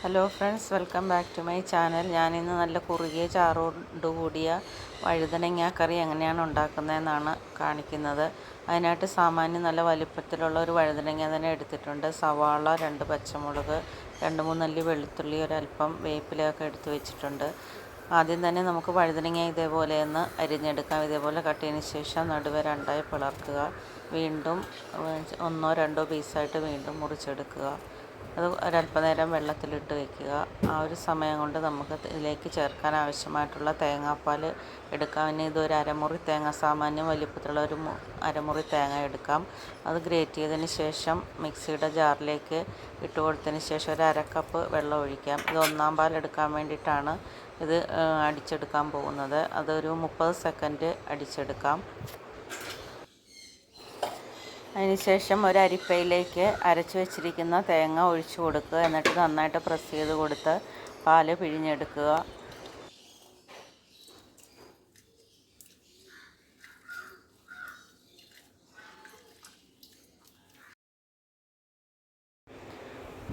Hello friends welcome back to my channel ഞാനിന്ന് നല്ല കുറുകിയ ചാറോട് കൂടിയ വഴുതനങ്ങ കറി എങ്ങനെയാണ് ഉണ്ടാക്കുന്നതെന്നാണ് കാണിക്കുന്നത്. അതിനായിട്ട് സാമാന്യം നല്ല വലിപ്പത്തിലുള്ള ഒരു വഴുതനങ്ങ തന്നെ എടുത്തിട്ടുണ്ട്. സവാള രണ്ട് പച്ചമുളക് രണ്ട് മൂന്നല്ലി വെളുത്തുള്ളി ഒരല്പം വേപ്പിലൊക്കെ എടുത്ത് വെച്ചിട്ടുണ്ട്. ആദ്യം തന്നെ നമുക്ക് വഴുതനങ്ങ ഇതേപോലെ ഒന്ന് അരിഞ്ഞെടുക്കാം. ഇതേപോലെ കട്ടിയതിന് ശേഷം നടുവെ രണ്ടായി പിളർക്കുക വീണ്ടും ഒന്നോ രണ്ടോ പീസായിട്ട് വീണ്ടും മുറിച്ചെടുക്കുക. അത് ഒരല്പനേരം വെള്ളത്തിലിട്ട് വെക്കുക. ആ ഒരു സമയം കൊണ്ട് നമുക്ക് ഇതിലേക്ക് ചേർക്കാൻ ആവശ്യമായിട്ടുള്ള തേങ്ങാപ്പാൽ എടുക്കാം. ഇനി ഇതൊരു അരമുറി തേങ്ങ സാമാന്യം വലിപ്പത്തിലുള്ള ഒരു അരമുറി തേങ്ങ എടുക്കാം. അത് ഗ്രേറ്റ് ചെയ്തതിന് ശേഷം മിക്സിയുടെ ജാറിലേക്ക് ഇട്ട് കൊടുത്തതിന് ശേഷം ഒരു അരക്കപ്പ് വെള്ളം ഒഴിക്കാം. ഇത് ഒന്നാം പാൽ എടുക്കാൻ വേണ്ടിയിട്ടാണ് ഇത് അടിച്ചെടുക്കാൻ പോകുന്നത്. അതൊരു മുപ്പത് സെക്കൻഡ് അടിച്ചെടുക്കാം. അതിനുശേഷം ഒരു അരിപ്പയിലേക്ക് അരച്ച് വെച്ചിരിക്കുന്ന തേങ്ങ ഒഴിച്ചു കൊടുക്കുക. എന്നിട്ട് നന്നായിട്ട് പ്രസ് ചെയ്ത് കൊടുത്ത് പാൽ പിഴിഞ്ഞെടുക്കുക.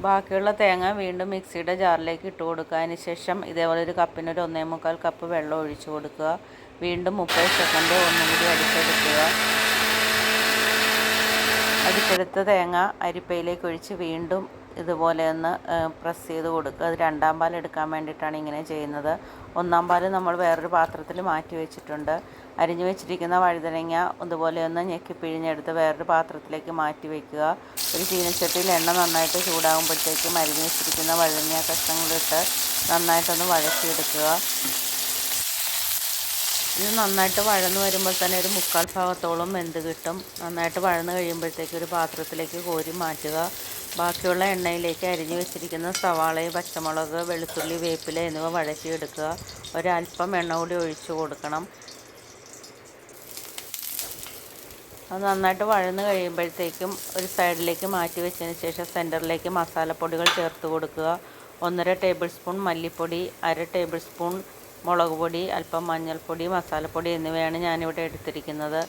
ബാക്കിയുള്ള തേങ്ങ വീണ്ടും മിക്സിയുടെ ജാറിലേക്ക് ഇട്ട് കൊടുക്കുക. അതിന് ശേഷം ഇതേപോലെ ഒരു കപ്പിനൊരു ഒന്നേ മുക്കാൽ കപ്പ് വെള്ളം ഒഴിച്ചു കൊടുക്കുക. വീണ്ടും മുപ്പത് സെക്കൻഡ് ഒന്നും കൂടി അടിച്ചെടുക്കുക അരിപ്പെടുത്ത തേങ്ങ അരിപ്പയിലേക്ക് ഒഴിച്ച് വീണ്ടും ഇതുപോലെ ഒന്ന് പ്രസ് ചെയ്ത് കൊടുക്കുക. അത് രണ്ടാം പാൽ എടുക്കാൻ വേണ്ടിയിട്ടാണ് ഇങ്ങനെ ചെയ്യുന്നത്. ഒന്നാം പാൽ നമ്മൾ വേറൊരു പാത്രത്തിൽ മാറ്റി വെച്ചിട്ടുണ്ട്. അരിഞ്ഞു വെച്ചിരിക്കുന്ന വഴുതനങ്ങ ഇതുപോലെ ഒന്ന് ഞെക്കി പിഴിഞ്ഞെടുത്ത് വേറൊരു പാത്രത്തിലേക്ക് മാറ്റി വയ്ക്കുക ഒരു ചീനച്ചട്ടിയിൽ എണ്ണ നന്നായിട്ട് ചൂടാകുമ്പോഴത്തേക്കും അരിഞ്ഞു വെച്ചിരിക്കുന്ന വഴുതനങ്ങ കഷ്ണങ്ങളിട്ട് നന്നായിട്ടൊന്ന് വഴക്കിയെടുക്കുക ഇത് നന്നായിട്ട് വഴന്ന് വരുമ്പോൾ തന്നെ ഒരു മുക്കാൽ ഭാഗത്തോളം വെന്ത് കിട്ടും. നന്നായിട്ട് വഴന്ന് കഴിയുമ്പോഴത്തേക്ക് ഒരു പാത്രത്തിലേക്ക് കോരി മാറ്റുക. ബാക്കിയുള്ള എണ്ണയിലേക്ക് അരിഞ്ഞു വെച്ചിരിക്കുന്ന സവാളയും പച്ചമുളക് വെളുത്തുള്ളി വേപ്പില എന്നിവ വഴറ്റിയെടുക്കുക. ഒരല്പം എണ്ണ കൂടി ഒഴിച്ചു കൊടുക്കണം. അത് നന്നായിട്ട് വഴന്ന് കഴിയുമ്പോഴത്തേക്കും ഒരു സൈഡിലേക്ക് മാറ്റി വെച്ചതിന് ശേഷം സെന്ററിലേക്ക് മസാലപ്പൊടികൾ ചേർത്ത് കൊടുക്കുക. ഒന്നര ടേബിൾ സ്പൂൺ മല്ലിപ്പൊടി അര ടേബിൾ സ്പൂൺ മുളക് പൊടി അല്പം മഞ്ഞൾപ്പൊടി മസാലപ്പൊടി എന്നിവയാണ് ഞാനിവിടെ എടുത്തിരിക്കുന്നത്.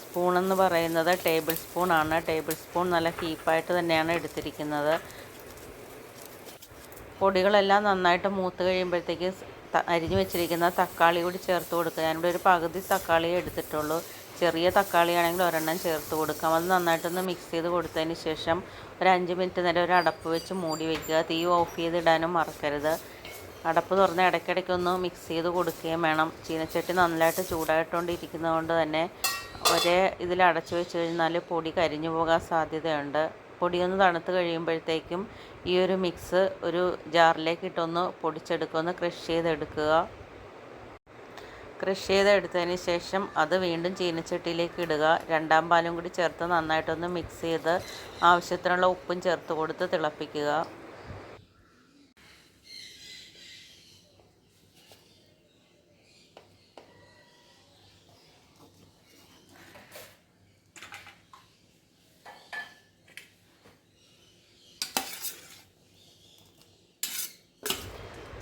സ്പൂണെന്ന് പറയുന്നത് ടേബിൾ സ്പൂണാണ് ടേബിൾ സ്പൂൺ നല്ല ഹീപ്പായിട്ട് തന്നെയാണ് എടുത്തിരിക്കുന്നത്. പൊടികളെല്ലാം നന്നായിട്ട് മൂത്ത് കഴിയുമ്പോഴത്തേക്ക് അരിഞ്ഞു വെച്ചിരിക്കുന്ന തക്കാളി കൂടി ചേർത്ത് കൊടുക്കുക. ഞാനിവിടെ ഒരു പകുതി തക്കാളിയെ എടുത്തിട്ടുള്ളൂ. ചെറിയ തക്കാളിയാണെങ്കിൽ ഒരെണ്ണം ചേർത്ത് കൊടുക്കാം. അത് നന്നായിട്ടൊന്ന് മിക്സ് ചെയ്ത് കൊടുത്തതിന് ശേഷം ഒരു അഞ്ച് മിനിറ്റ് നേരം ഒരു അടപ്പ് വെച്ച് മൂടി വയ്ക്കുക തീ ഓഫ് ചെയ്തിടാനും മറക്കരുത്. അടപ്പ് തുറന്ന് ഇടയ്ക്കിടയ്ക്കൊന്ന് മിക്സ് ചെയ്ത് കൊടുക്കുകയും വേണം. ചീനച്ചട്ടി നന്നായിട്ട് ചൂടായിട്ടുകൊണ്ടിരിക്കുന്നതുകൊണ്ട് തന്നെ ഒരേ ഇതിൽ അടച്ചു വെച്ച് കഴിഞ്ഞാൽ പൊടി കരിഞ്ഞു പോകാൻ സാധ്യതയുണ്ട്. പൊടിയൊന്ന് തണുത്ത് കഴിയുമ്പോഴത്തേക്കും ഈ ഒരു മിക്സ് ഒരു ജാറിലേക്ക് ഇട്ടൊന്ന് പൊടിച്ചെടുക്കുക ഒന്ന് ക്രഷ് ചെയ്തെടുക്കുക. ക്രഷ് ചെയ്തെടുത്തതിന് ശേഷം അത് വീണ്ടും ചീനച്ചട്ടിയിലേക്ക് ഇടുക. രണ്ടാം പാലും കൂടി ചേർത്ത് നന്നായിട്ടൊന്ന് മിക്സ് ചെയ്ത് ആവശ്യത്തിനുള്ള ഉപ്പും ചേർത്ത് കൊടുത്ത് തിളപ്പിക്കുക.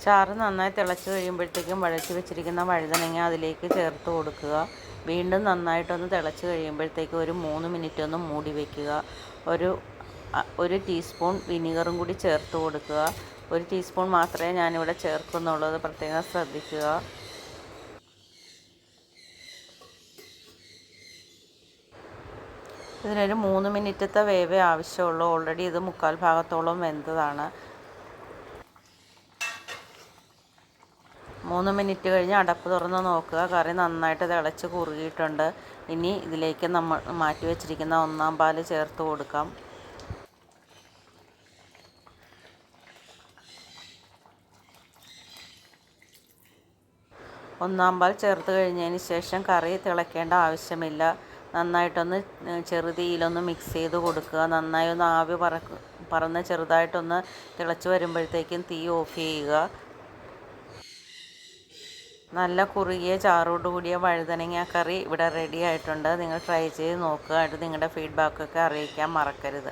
ചാറ് നന്നായി തിളച്ച് കഴിയുമ്പോഴത്തേക്കും വഴച്ച് വെച്ചിരിക്കുന്ന വഴുതനങ്ങ അതിലേക്ക് ചേർത്ത് കൊടുക്കുക. വീണ്ടും നന്നായിട്ടൊന്ന് തിളച്ച് കഴിയുമ്പോഴത്തേക്കും ഒരു മൂന്ന് മിനിറ്റ് ഒന്ന് മൂടി വയ്ക്കുക ഒരു ഒരു ടീസ്പൂൺ വിനീഗറും കൂടി ചേർത്ത് കൊടുക്കുക. ഒരു ടീസ്പൂൺ മാത്രമേ ഞാനിവിടെ ചേർക്കുന്നുള്ളൂ അത് പ്രത്യേകം ശ്രദ്ധിക്കുക. ഇതിനൊരു മൂന്ന് മിനിറ്റത്തെ വേവേ ആവശ്യമുള്ളൂ. ഓൾറെഡി ഇത് മുക്കാൽ ഭാഗത്തോളം വെന്തതാണ്. മൂന്ന് മിനിറ്റ് കഴിഞ്ഞ് അടപ്പ് തുറന്ന് നോക്കുക. കറി നന്നായിട്ട് തിളച്ച് കുറുകിയിട്ടുണ്ട്. ഇനി ഇതിലേക്ക് നമ്മൾ മാറ്റി വെച്ചിരിക്കുന്ന ഒന്നാം പാൽ ചേർത്ത് കൊടുക്കാം. ഒന്നാം പാൽ ചേർത്ത് കഴിഞ്ഞതിന് ശേഷം കറി തിളയ്ക്കേണ്ട ആവശ്യമില്ല. നന്നായിട്ടൊന്ന് ചെറുതീയിലൊന്ന് മിക്സ് ചെയ്ത് കൊടുക്കുക. നന്നായി ഒന്ന് ആവി പറ പറന്ന് ചെറുതായിട്ടൊന്ന് തിളച്ച് വരുമ്പോഴത്തേക്കും തീ ഓഫ് ചെയ്യുക. നല്ല കുറുകിയ ചാറോട് കൂടിയ വഴുതനങ്ങ കറി ഇവിടെ റെഡി ആയിട്ടുണ്ട്. നിങ്ങൾ ട്രൈ ചെയ്ത് നോക്കുക. എന്നിട്ട് നിങ്ങളുടെ ഫീഡ്ബാക്കൊക്കെ അറിയിക്കാൻ മറക്കരുത്.